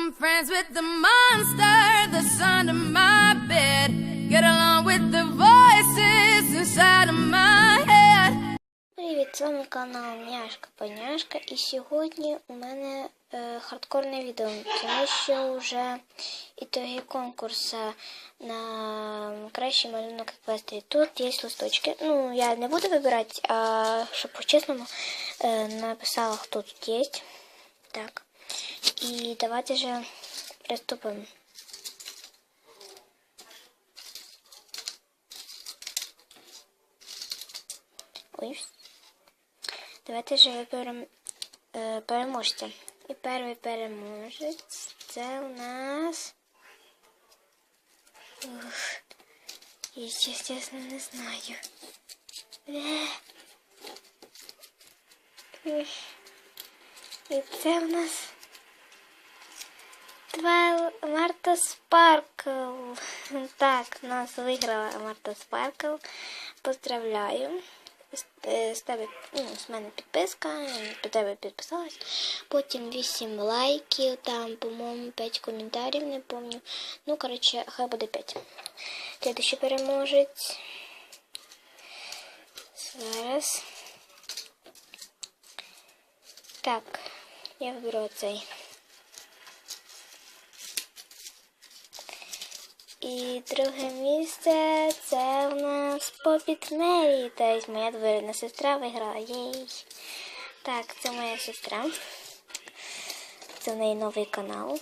I'm friends with the monster that's under my bed. Get along with the voices inside of my head. Привіт, з вами канал Няшка Поняшка і сьогодні у мене е, хардкорне відео, тому що вже ітоги конкурсу на кращий малюнок еквестрії. Тут є листочки. Ну, я не буду вибирати, а щоб по-чесному е, написала, хто тут є. Так. І давайте же приступимо. Ой, Давайте же виберемо е, переможця. І перший переможець це у нас. Ух, я чесно не знаю. Е. І це у нас Твайл Марта Спаркл. Так, нас виграла Марта Спаркл. Поздравляю. З- е, тебе ну, з мене підписка, по тебе підписалась. Потім 8 лайків, там, по-моєму, 5 коментарів, не пам'ятаю. Ну, коротше, хай буде 5. Слідуючий переможець. Зараз. Так, я виберу цей. І друге місце це у нас Попіт Мері, тобто моя двоюрідна сестра виграла. Єй. Так, це моя сестра. Це в неї новий канал.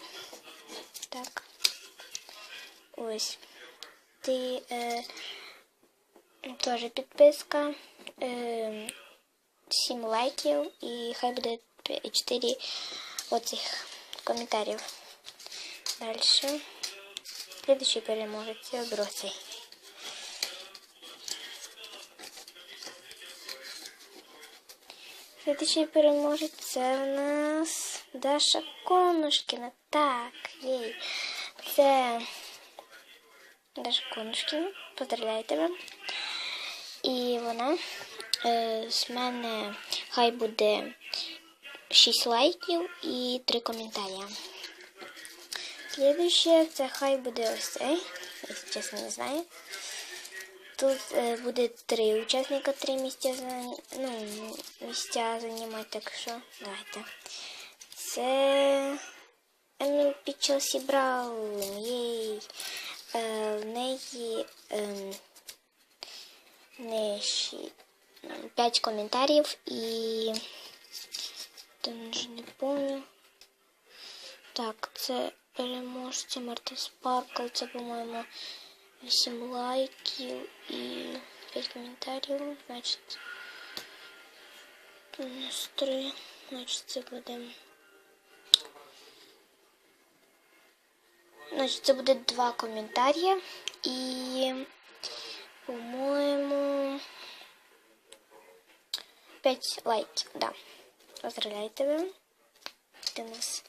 Так. Ось. Ти е, теж підписка. Е, 7 лайків і хай буде 4 оцих коментарів. Дальше. Следующий переможець оберу. Следующий переможець це у нас Даша Конушкіна. Так, їй. Це Даша Конушкіна. Поздравляю тебе. І вона е, з мене хай буде 6 лайків і 3 коментарі. Следующее це хай буде ось цей. Я чесно не знаю. Тут е, буде три учасника, три місця за- ну, місця займати, так що давайте. Це Еміл Пічелсі Браун. Єй. Е, в неї в неї ще 5 коментарів і там вже не пам'ятаю. Так, це переможця Марта Спаркл. Це, по-моєму, 8 лайків і 5 коментарів. Значить, нас 3. Значить, це буде. Значить, це буде 2 коментарі і, по-моєму, 5 лайків. Да. Поздравляю тебе. Ти нас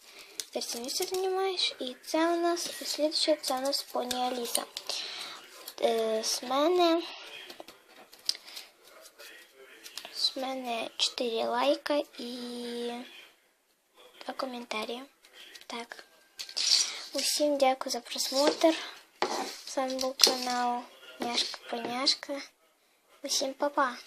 місце займаєш. І це у нас, слідче, це у нас поні Аліса. Е, з мене з мене 4 лайка і 2 коментарі. Так. Усім дякую за просмотр. З вами був канал Няшка Поняшка. Усім па-па!